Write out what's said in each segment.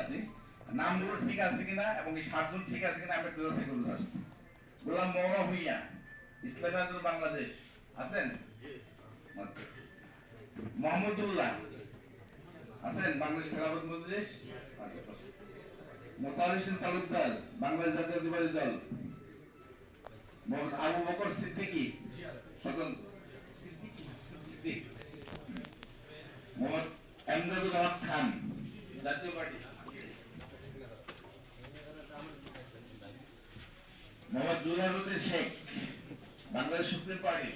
আছি নামগুলো ঠিক আছে কিনা এবং এই সাতজন ঠিক আছে কিনা আমরা থেকে বলতে আসি। গোলাম মৌলা ভুইয়া, ইসলামী বাংলাদেশ, আছেন। মোহাম্মদুল্লাহ, আছেন? বাংলাদেশ খেলাফত মজলিস হোসেন তালুকদার, বাংলাদেশ জাতীয়তাবাদী দল। আবু বকর সিদ্দিকী স্বতন্ত্র Mohammad Emdadul Haque Khan Jatiya party Mohammad Jularuddin Sheikh supreme party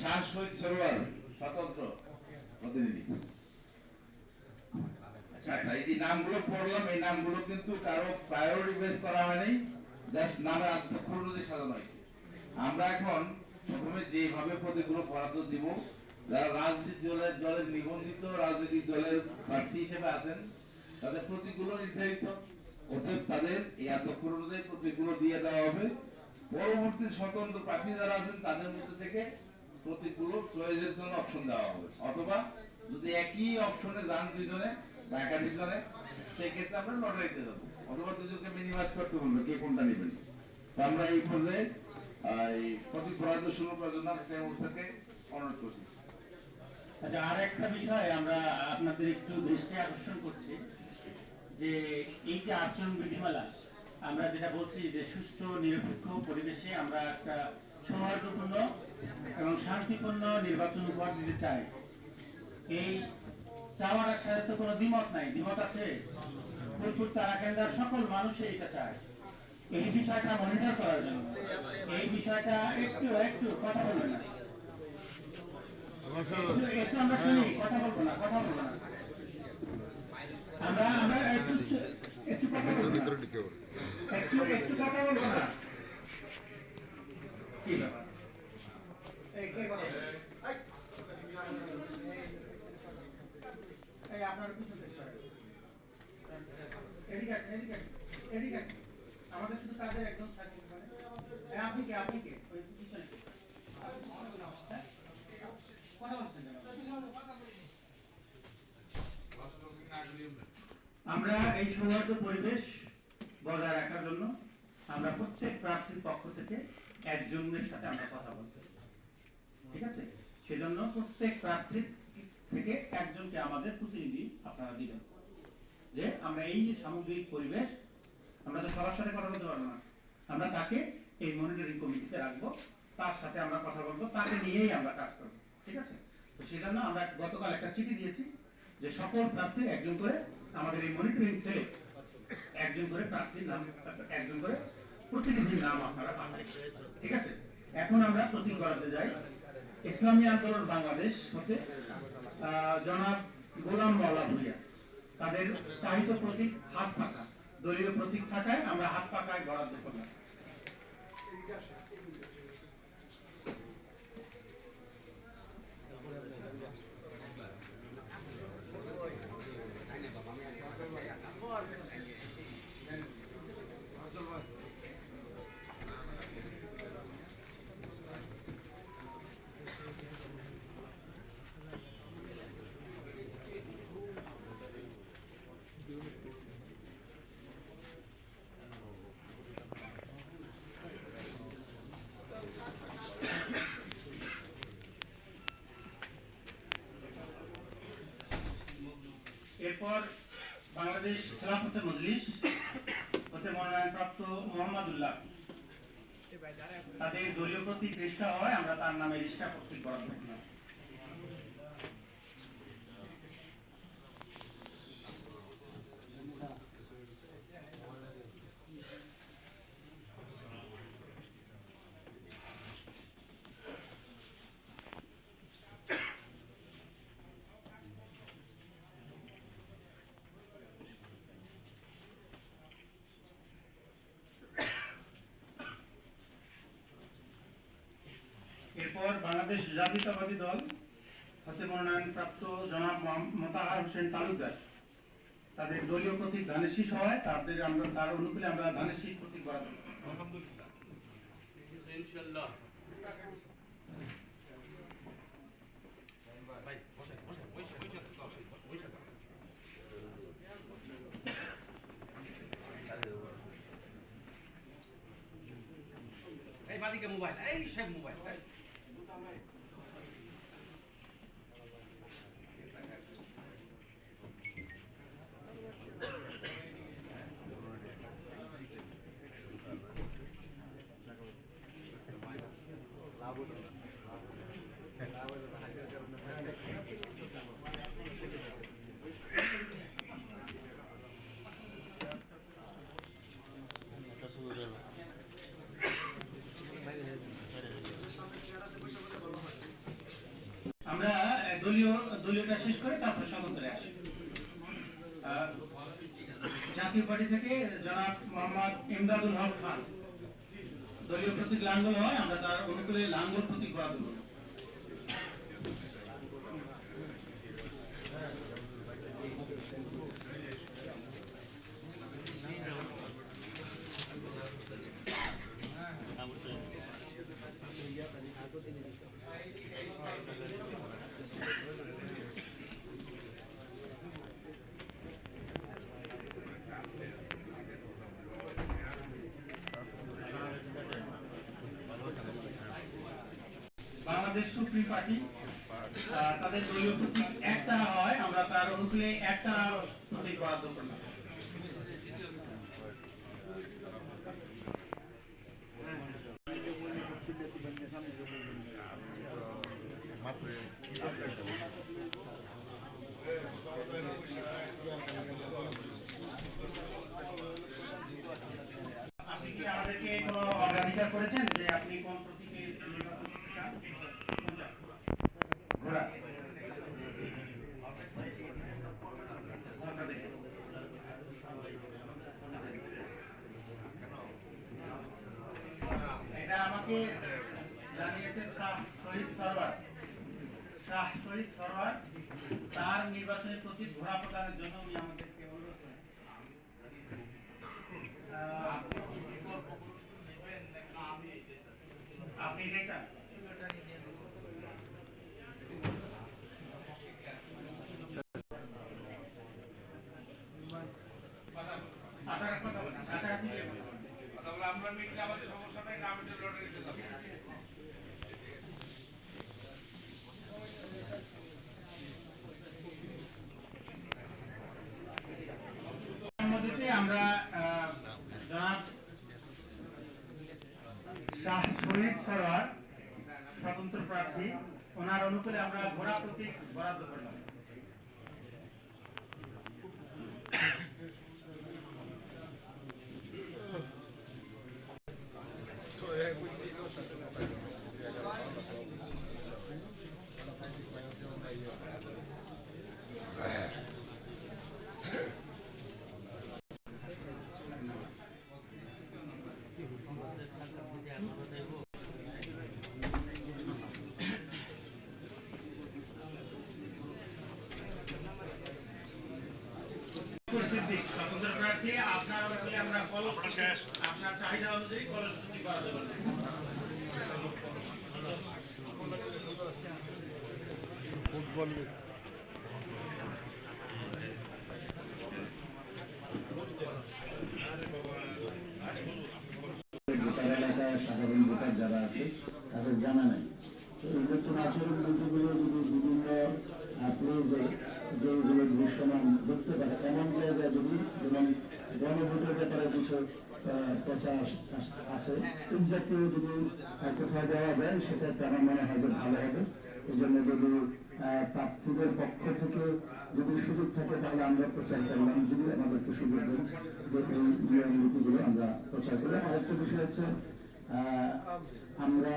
Shah Sarowar স্বতন্ত্র প্রতিনিধি। আচ্ছা এই নামগুলো পড়লাম, এই নামগুলো কিন্তু কারও প্রায়োরিটি বেস করা হয়নি জাস্ট নামের আত্মক্ষর অনুযায়ী সাজানো হয়েছে। আমরা এখন প্রথমে যেভাবে প্রতিগুলো বরাদ্দ দিব, যারা রাজনৈতিক দলের দলের নিবন্ধিত রাজনৈতিক দলের প্রার্থী হিসেবে আছেন, তাদের প্রতিগুলো নির্ধারিত। অতএব তাদের এই আত্মক্ষর অনুযায়ী প্রতিগুলো দিয়ে দেওয়া হবে। পরবর্তী স্বতন্ত্র প্রার্থী যারা আছেন, তাদের মধ্যে থেকে প্রতিগুলো চয়েসের জন্য অপশন দেওয়া হবে। অথবা যদি একই অপশনে যান দুইজনে বা একাধিক জনে সেই ক্ষেত্রে আমরা লটারিতে যাব। অথবা দুজনকে মিনিমাইজ করতে বলব, কে কোনটা নেবেন। তো আমরা এই পর্যায়ে এই প্রতি বরাদ্দ শুরু করার জন্য স্যারকে অনুরোধ করছি। আচ্ছা আর একটা বিষয় আমরা আপনাদের একটু দৃষ্টি আকর্ষণ করছি, যে এই যে আচরণ বিধিমালা আমরা যেটা বলছি যে সুস্থ নিরপেক্ষ পরিবেশে আমরা একটা সৌহার্দ্যপূর্ণ এবং শান্তিপূর্ণ নির্বাচন উপহার দিতে চাই। এই চাওয়ার সাথে তো কোনো দ্বিমত নাই। দ্বিমত আছে? ফুলপুর তারাকেন্দার সকল মানুষই এটা চায়। এই বিষয়টা মনিটর করার জন্য। এই বিষয়টা একটু একটু কথা বলবেন না। একটু আমরা শুনি কথা বলব না কথা বলব না। আমরা আমরা একটু একটু কথা বলব না একটু একটু কথা বলব না কি ব্যাপার এই কে কথা বলবে? এই আপনার পিছন থেকে সরেন। এদিকে আসেন, এদিকে আসেন, এদিকে আসেন। আমাদের শুধু কাজের একজন থাকবে ওখানে। এই আপনি কে আপনি কে ওই পিছনে কে? হ্যাঁ? কথা বলছেন কেন? আমরা এই সৌহার্দ্য পরিবেশ বজায় রাখার জন্য আমরা প্রত্যেক প্রার্থীর পক্ষ থেকে একজনের সাথে আমরা কথা বলতে ঠিক আছে? সেজন্য প্রত্যেক প্রার্থীর থেকে একজনকে আমাদের প্রতিনিধি আপনারা দিবেন। যে আমরা এই যে সামগ্রিক পরিবেশ, আমরা তো সবার সাথে কথা বলতে পারব না। আমরা তাকে এই মনিটরিং কমিটিতে রাখব, তার সাথে আমরা কথা বলব, তাকে নিয়েই আমরা কাজ করব। ঠিক আছে? তো সেজন্য আমরা গতকাল একটা চিঠি দিয়েছি যে সকল প্রার্থীর একজন করে আমাদের এই মনিটরিং সেলে একজন করে প্রার্থীর নাম, একজন করে প্রতিনিধির নাম আপনারা ঠিক আছে? এখন আমরা প্রতীক করাতে যাই। ইসলামী আন্দোলন বাংলাদেশ হতে জনাব গোলাম মাওলা ভুইয়া, তাদের চাহিত প্রতীক হাত পাকা দলীয় প্রতীক থাকায় আমরা হাত পাকায় গড়াতে করলাম এরপর বাংলাদেশ খেলাফতে মজলিস হতে মনোনয়নপ্রাপ্ত মোহাম্মদুল্লাহ। তাদের দলীয় প্রতীক রিস্কা হয় আমরা তার নামে রিস্কা প্রস্তুত করা করলাম বাংলাদেশ জাতীয়তাবাদী দল হতে মনোনয়ন প্রাপ্ত জনাব মোতাহার হোসেন তালুকদার। তাদের দলীয় প্রতীক ধানেশী শীষ তাদের আমরা তার অনুকূলে আমরা ধানেশী প্রতীক বরাদ্দ আলহামদুলিল্লাহ এই বাদিকে মোবাইল, এই সব দলীয়, দলীয়টা শেষ করে তারপরে স্বতন্ত্রে আসি। জাতীয় পার্টি থেকে জনাব মোহাম্মদ ইমদাদুল হক খান। দলীয় প্রতীক লাঙ্গল হয়, আমরা তার অনুকূলে লাঙ্গল প্রতীক দেবো বাংলাদেশ সুপ্রিম পার্টি তাদের দলীয় প্রতীক একতারা হয়, আমরা তার অনুকূলে একতারা প্রতীক বরাদ্দ করলাম আপনি কি আমাদেরকে কোনো অগ্রাধিকার করেছেন যে আপনি কোন প্রতীকে নির্বাচন করতে চান? কোনটা? ঘোড়া। ঘোড়াটা দেখে। এটা আমাকে জানিয়েছে শাহ শহীদ সরওয়ার শাহ শহীদ সরওয়ার তার নির্বাচনী প্রতীক ঘোড়া প্রদানের জন্য উনি আমাদেরকে অনুরোধ করেন আহ, আপনি এটাই চান আটার কথা বলেন, কাছাকাছি গিয়ে কথা বলেন। তাহলে আমরা মিটলে আমাদের সমস্যা নাই না মিটলে লটারিতে যাব আমরা আহ, জনাব শাহ সরোয়ার স্বতন্ত্র প্রার্থী। ওনার অনুকূলে আমরা ঘোড়া প্রতীক বরাদ্দ করলাম সিদ্দিক স্বতন্ত্র প্রার্থী আপনার অনুকূলে আমরা কল আপনার চাহিদা অনুযায়ী কলেজ প্রতীক বরাদ্দ করলাম ভোটার এলাকায় সাধারণ ভোটার যারা আছে তাদের জানা নাই। তো এই নতুন আচরণ নীতিগুলো যদি বিভিন্ন দৃশ্যমান দেখতে পারে এমন জায়গায় যদি যেমন গণভোটের ব্যাপারে কিছু প্রচার আছে জাতীয় যদি কোথাও দেওয়া যায়, সেটা আমার মনে হয় যে ভালো হবে। এই জন্য যদি প্রার্থীদের পক্ষ থেকে যদি সুযোগ থাকে, তাহলে আমরা প্রচার করলাম। যদি আমাদেরকে সুযোগ দেন যে এই নিয়ম আমরা প্রচার করি আরেকটা বিষয় হচ্ছে আমরা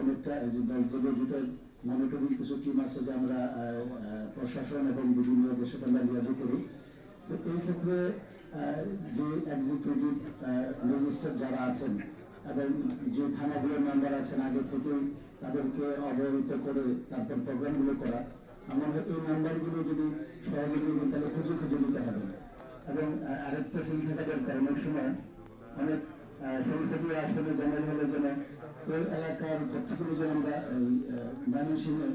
অনেকটা এই যে দশ দলীয় জোটের মনিটরিং কিছু টিম আছে যে আমরা প্রশাসন এবং বিভিন্ন দেশে আমরা নিয়োজিত করি। তো এই ক্ষেত্রে যে এক্সিকিউটিভ রেজিস্টার যারা আছেন, এবং যে থানাগুলোর মেম্বার আছেন আগে থেকে তাদেরকে অবহিত করে তারপর প্রোগ্রামগুলো করা হয় এই নাম্বারগুলো যদি সহযোগী দিন, তাহলে খুঁজে খুঁজে নিতে হবে। এবং আরেকটা চিন্তা থাকার কারণ অনেক সময়, অনেক সংসদীয় আসনে জানাই হলে যেন ওই এলাকার তথ্যগুলো যেন আমরা, এই ময়মনসিংহে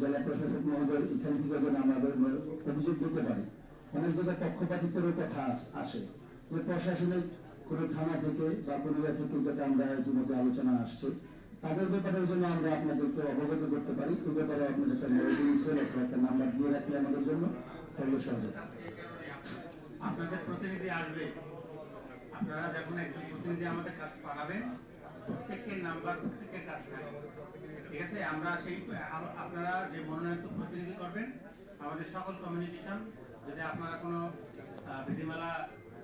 জেলা প্রশাসক মহোদয় এখান থেকে যেন আমাদের অভিযোগ দিতে পারি। অনেক জায়গায় পক্ষপাতিত্বেরও কথা আসে যে প্রশাসনিক কোনো থানা থেকে বা কোনো থেকে যেটা আমরা ইতিমধ্যে আলোচনা আসছে, তাদের ব্যাপারের জন্য আমরা আপনাদেরকে অবগত করতে পারি। এই ব্যাপারে আপনাদের একটা নাম্বার দিয়ে রাখলে আমাদের জন্য তাহলে সহজ আপনাদের প্রতিনিধি আসবে। আপনারা যখন একজন প্রতিনিধি আমাদের কাছে পাঠাবেন প্রত্যেকের নাম্বার প্রত্যেকের কাছে। ঠিক আছে? আমরা সেই আপনারা যে মনোনয়ন প্রতিনিধি করবেন, আমাদের সকল কমিউনিকেশন যদি আপনারা কোনো বিধিমালা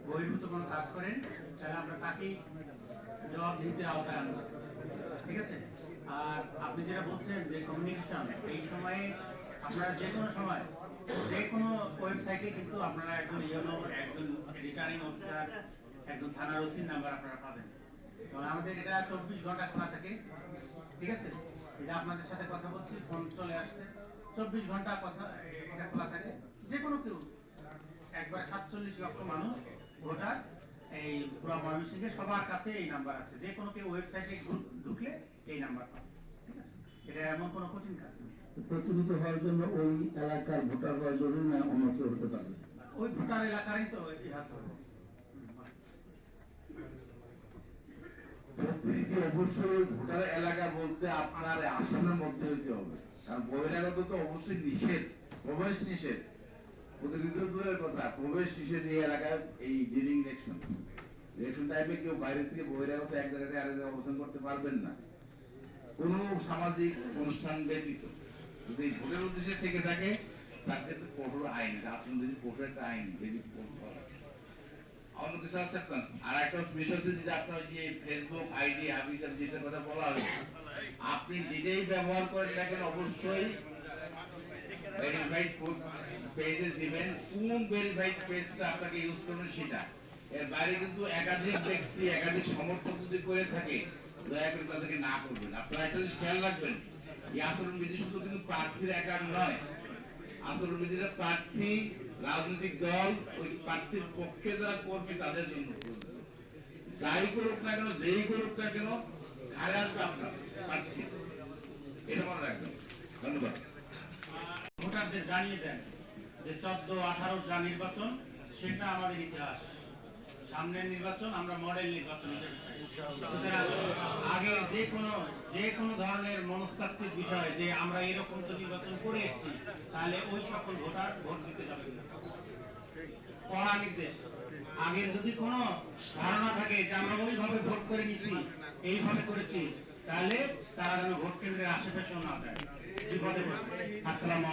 বহির্ভূত কোনো কাজ করেন, তাহলে আমরা তাকেই জবাব দিতে আওতায় আনব ঠিক আছে? আর আপনি যেটা বলছেন যে কমিউনিকেশন এই সময়ে আপনারা যে কোনো সময়, যে কোনো ওয়েবসাইটে কিন্তু আপনারা একজন ইয়েলো একজন রিটার্নিং অফিসার একজন থানার ওসির নাম্বার আপনারা পাবেন। এবং আমাদের এটা চব্বিশ ঘণ্টা খোলা থাকে ঠিক আছে? এটা আপনাদের সাথে কথা বলছি ফোন চলে আসছে। চব্বিশ ঘণ্টা কথা এটা খোলা থাকে। যে কোনো কেউ একবার সাতচল্লিশ লক্ষ মানুষ ভোটার এই পুরো ময়মনসিংহে সবার কাছে এই নাম্বার আছে। যে কোনো কেউ ওয়েবসাইটে ঢুকলে এই নাম্বার পাবে ঠিক আছে? এটা এমন কোনো কঠিন কাজ নয়। প্রতিনিধি হওয়ার জন্য ওই এলাকার ভোটার হওয়া জরুরি না অন্য কেউ হতে পারবে? ওই ভোটার এলাকারই তো ইহাতে হবে অবশ্যই এলাকা বলতে আপনার আসনের মধ্যে তো অবশ্যই নিষেধ, প্রবেশ নিষেধ। প্রতিনিধি দূরের কথা, প্রবেশ নিষেধ এই এলাকায় এই ডিউরিং ইলেকশন কেউ বাইরে থেকে বহিরাগত এক জায়গা থেকে আরেক অবস্থান করতে পারবেন না। কোন সামাজিক অনুষ্ঠান ব্যতীত। যদি ভোটের উদ্দেশ্যে থেকে থাকে, তার ক্ষেত্রে কঠোর আইন আসলে যদি কঠোর একটা আইন, যদি কেন সেটা? এর বাইরে কিন্তু একাধিক ব্যক্তি, একাধিক সমর্থক যদি করে থাকে, দয়া করে তাদেরকে না করবেন। আপনারা একটা খেয়াল রাখবেন, এই আচরণ কিন্তু প্রার্থীর একার নয়। আচরণ বিধিটা প্রার্থী, রাজনৈতিক দল, ওই প্রার্থীর পক্ষে যারা করবে তাদের জন্য যাই করুক না কেন, যেই করুক না কেন আসবে আপনার, প্রার্থী। এটা মনে রাখবেন। ধন্যবাদ। ভোটারদের জানিয়ে দেন যে চোদ্দ আঠারো যা নির্বাচন, সেটা আমাদের ইতিহাস। সামনের নির্বাচন আমরা মডেল নির্বাচন আগে যে কোনো যে কোনো ধরনের মনস্তাত্ত্বিক বিষয় যে আমরা এরকম তো নির্বাচন করে এসেছি, তাহলে ওই সকল ভোটার ভোট দিতে যাবে কড়া নির্দেশ। আগে যদি কোনো ধারণা থাকে যে আমরা ওইভাবে ভোট করে নিছি, এইভাবে করেছি, তাহলে তারা যেন ভোট কেন্দ্রের আশেপাশেও না যায়। বিপদে। আসসালামু।